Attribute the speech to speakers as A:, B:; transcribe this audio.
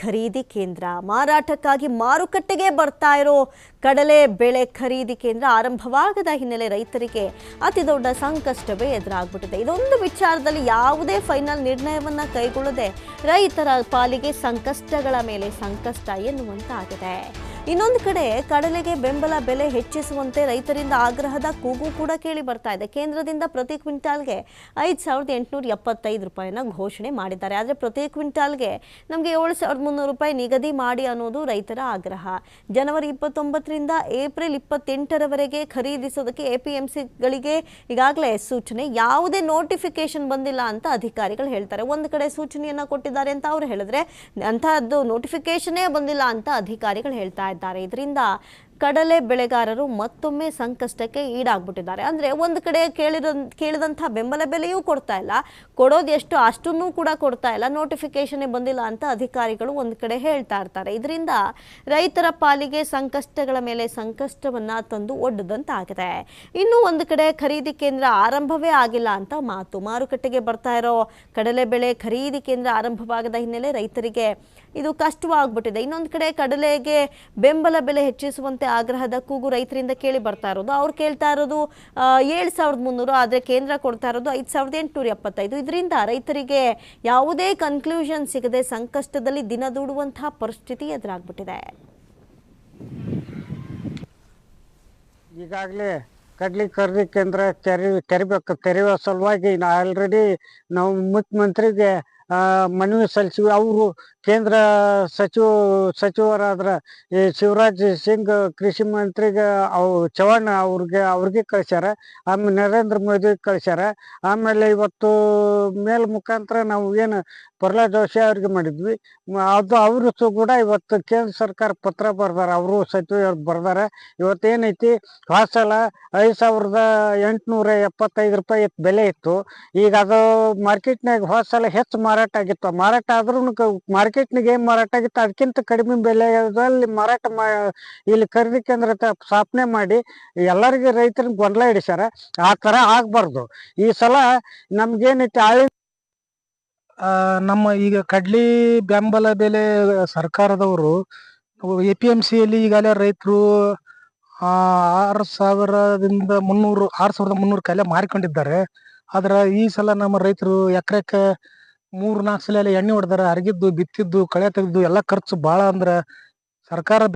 A: ಖರೀದಿ ಕೇಂದ್ರ. ಮಾರಾಟಕ್ಕಾಗಿ ಮಾರುಕಟ್ಟೆಗೆ ಬರ್ತಾ ಇರೋ ಕಡಲೆ ಬೆಳೆ ಖರೀದಿ ಕೇಂದ್ರ ಆರಂಭವಾಗದ ಹಿನ್ನೆಲೆ ರೈತರಿಗೆ ಅತಿ ದೊಡ್ಡ ಸಂಕಷ್ಟವೇ ಎದುರಾಗ್ಬಿಟ್ಟಿದೆ. ಇದೊಂದು ವಿಚಾರದಲ್ಲಿ ಯಾವುದೇ ಫೈನಲ್ ನಿರ್ಣಯವನ್ನ ಕೈಗೊಳ್ಳದೆ ರೈತರ ಪಾಲಿಗೆ ಸಂಕಷ್ಟಗಳ ಮೇಲೆ ಸಂಕಷ್ಟ ಎನ್ನುವಂತಾಗಿದೆ. ಇನ್ನೊಂದು ಕಡೆ ಕಡಲೆಗೆ ಬೆಂಬಲ ಬೆಲೆ ಹೆಚ್ಚಿಸುವಂತೆ ರೈತರಿಂದ ಆಗ್ರಹದ ಕೂಗು ಕೂಡ ಕೇಳಿ ಬರ್ತಾ ಇದೆ. ಕೇಂದ್ರದಿಂದ ಪ್ರತಿ ಕ್ವಿಂಟಾಲ್ಗೆ ಐದು ಸಾವಿರದ ಎಂಟುನೂರ ಎಪ್ಪತ್ತೈದು ರೂಪಾಯಿನ ಘೋಷಣೆ ಮಾಡಿದ್ದಾರೆ. ಆದರೆ ಪ್ರತಿ ಕ್ವಿಂಟಾಲ್ಗೆ ನಮಗೆ ಏಳು ಸಾವಿರದ ಮುನ್ನೂರು ರೂಪಾಯಿ ನಿಗದಿ ಮಾಡಿ ಅನ್ನೋದು ರೈತರ ಆಗ್ರಹ. ಜನವರಿ ಇಪ್ಪತ್ತೊಂಬತ್ತರಿಂದ ಏಪ್ರಿಲ್ ಇಪ್ಪತ್ತೆಂಟರವರೆಗೆ ಖರೀದಿಸೋದಕ್ಕೆ ಎ ಪಿ ಎಂ ಸಿಗಳಿಗೆ ಈಗಾಗಲೇ ಸೂಚನೆ. ಯಾವುದೇ ನೋಟಿಫಿಕೇಶನ್ ಬಂದಿಲ್ಲ ಅಂತ ಅಧಿಕಾರಿಗಳು ಹೇಳ್ತಾರೆ. ಒಂದು ಕಡೆ ಸೂಚನೆಯನ್ನು ಕೊಟ್ಟಿದ್ದಾರೆ ಅಂತ ಅವರು ಹೇಳಿದ್ರೆ ಅಂತಹದ್ದು ನೋಟಿಫಿಕೇಶನ್ನೇ ಬಂದಿಲ್ಲ ಅಂತ ಅಧಿಕಾರಿಗಳು ಹೇಳ್ತಾ ಇದ್ದಾರೆ. ಇದರಿಂದ ಕಡಲೆ ಬೆಳೆಗಾರರು ಮತ್ತೊಮ್ಮೆ ಸಂಕಷ್ಟಕ್ಕೆ ಈಡಾಗ್ಬಿಟ್ಟಿದ್ದಾರೆ. ಅಂದರೆ ಒಂದು ಕಡೆ ಕೇಳಿದ, ಕೇಳಿದಂಥ ಬೆಂಬಲ ಬೆಲೆಯೂ ಕೊಡ್ತಾ ಇಲ್ಲ. ಕೊಡೋದು ಎಷ್ಟು, ಅಷ್ಟನ್ನೂ ಕೂಡ ಕೊಡ್ತಾ ಇಲ್ಲ. ನೋಟಿಫಿಕೇಶನ್ ಬಂದಿಲ್ಲ ಅಂತ ಅಧಿಕಾರಿಗಳು ಒಂದು ಕಡೆ ಹೇಳ್ತಾ ಇರ್ತಾರೆ. ಇದರಿಂದ ರೈತರ ಪಾಲಿಗೆ ಸಂಕಷ್ಟಗಳ ಮೇಲೆ ಸಂಕಷ್ಟವನ್ನ ತಂದು ಒಡ್ಡದಂತಾಗಿದೆ. ಇನ್ನು ಒಂದು ಕಡೆ ಖರೀದಿ ಕೇಂದ್ರ ಆರಂಭವೇ ಆಗಿಲ್ಲ ಅಂತ ಮಾತು. ಮಾರುಕಟ್ಟೆಗೆ ಬರ್ತಾ ಇರೋ ಕಡಲೆ ಬೆಳೆ ಖರೀದಿ ಕೇಂದ್ರ ಆರಂಭವಾಗದ ಹಿನ್ನೆಲೆ ರೈತರಿಗೆ ಇದು ಕಷ್ಟವಾಗ್ಬಿಟ್ಟಿದೆ. ಇನ್ನೊಂದು ಕಡೆ ಕಡಲೆಗೆ ಬೆಂಬಲ ಬೆಲೆ ಹೆಚ್ಚಿಸುವಂತೆ ಆಗ್ರಹದ ಕೂಗು ರೈತರಿಂದ ಕೇಳಿ ಬರ್ತಾ ಇರೋದು. ಅವ್ರು ಕೇಳ್ತಾ ಇರೋದು ಏಳು ಸಾವಿರದ ಮುನ್ನೂರು ಆದರೆ ಕೇಂದ್ರ ಕೊಡ್ತಾ ಇರೋದು ಐದು ಸಾವಿರದ ಎಂಟುನೂರ ಎಪ್ಪತ್ತೈದು. ಇದರಿಂದ ರೈತರಿಗೆ ಯಾವುದೇ ಕನ್ಕ್ಲೂಷನ್ ಸಿಗದೆ ಸಂಕಷ್ಟದಲ್ಲಿ ದಿನ ದೂಡುವಂತಹ ಪರಿಸ್ಥಿತಿ ಎದುರಾಗ್ಬಿಟ್ಟಿದೆ.
B: ಈಗಾಗಲೇ ಕಡ್ಲಿ ಖರೀದಿ ಕೇಂದ್ರ ತೆರಿ, ತೆರಿಬೇಕು, ತೆರೆಯುವ ಸಲುವಾಗಿ ಆಲ್ರೆಡಿ ನಾವು ಮುಖ್ಯಮಂತ್ರಿಗೆ ಮನವಿ ಸಲ್ಲಿಸಿವಿ. ಅವರು ಕೇಂದ್ರ ಸಚಿವ, ಸಚಿವರಾದ್ರ ಈ ಶಿವರಾಜ್ ಸಿಂಗ್ ಕೃಷಿ ಮಂತ್ರಿಗೆ ಅವ್ ಚವ್ಹಾಣ್ ಅವ್ರಿಗೆ ಅವ್ರಿಗೆ ಕಳ್ಸ್ಯಾರ. ಆಮೇಲೆ ನರೇಂದ್ರ ಮೋದಿ ಕಳ್ಸ್ಯಾರ. ಆಮೇಲೆ ಇವತ್ತು ಮೇಲ್ ಮುಖಾಂತರ ನಾವು ಏನು ಪ್ರಹ್ಲಾದ್ ಜೋಶಿ ಅವ್ರಿಗೆ ಮಾಡಿದ್ವಿ. ಅದು ಅವರು ಕೂಡ ಇವತ್ತು ಕೇಂದ್ರ ಸರ್ಕಾರ ಪತ್ರ ಬರ್ದಾರ. ಅವರು ಸಚಿವರು ಬರ್ದಾರ. ಇವತ್ತು ಏನೈತಿ ಹಾಸಲ ಸಲ ಐದು ಸಾವಿರದ ಎಂಟುನೂರ ಎಪ್ಪತ್ತೈದು ರೂಪಾಯಿ ಬೆಲೆ ಇತ್ತು. ಈಗ ಅದು ಮಾರ್ಕೆಟ್ನಾಗ ಸಲ ಹೆಚ್ಚು ಮಾರಾಟ ಆಗಿತ್ತು. ಮಾರಾಟ ಆದ್ರೂ ಮಾರ್ಕೆಟ್ನಾಗ ಏನ್ ಮಾರಾಟ ಆಗಿತ್ತು ಅದಕ್ಕಿಂತ ಕಡಿಮೆ ಬೆಲೆದಲ್ಲಿ ಮಾರಾಟ ಮಾ, ಇಲ್ಲಿ ಖರೀದಿ ಕೇಂದ್ರ ಸ್ಥಾಪನೆ ಮಾಡಿ ಎಲ್ಲರಿಗೆ ರೈತರನ್ನ ಗೊಂದಲ ಹಿಡಿಸ್ಯಾರ. ಆ ತರ ಆಗ್ಬಾರ್ದು. ಈ ಸಲ ನಮ್ಗೇನೈತಿ ಆಳಿ
C: ನಮ್ಮ ಈಗ ಕಡ್ಲಿ ಬೆಂಬಲ ಬೆಲೆ ಸರ್ಕಾರದವರು ಎ ಪಿ ಎಂ ಸಿಯಲ್ಲಿ ಈಗಾಗಲೇ ರೈತರು ಆರು ಸಾವಿರದಿಂದ ಮುನ್ನೂರು, ಆರು ಸಾವಿರದ ಮುನ್ನೂರು ಕಾಯಿಲೆ ಮಾರಿಕೊಂಡಿದ್ದಾರೆ. ಆದ್ರೆ ಈ ಸಲ ನಮ್ಮ ರೈತರು ಎಕರೆಕ್ಕೆ ಮೂರ್ ನಾಲ್ಕು ಸಲ ಎಣ್ಣೆ ಹೊಡೆದಾರ ಅರಗಿದ್ದು ಬಿತ್ತಿದ್ದು ಕಳೆ ತೆಗೆದು ಎಲ್ಲ ಖರ್ಚು ಬಹಳ ಅಂದ್ರ ಸರ್ಕಾರ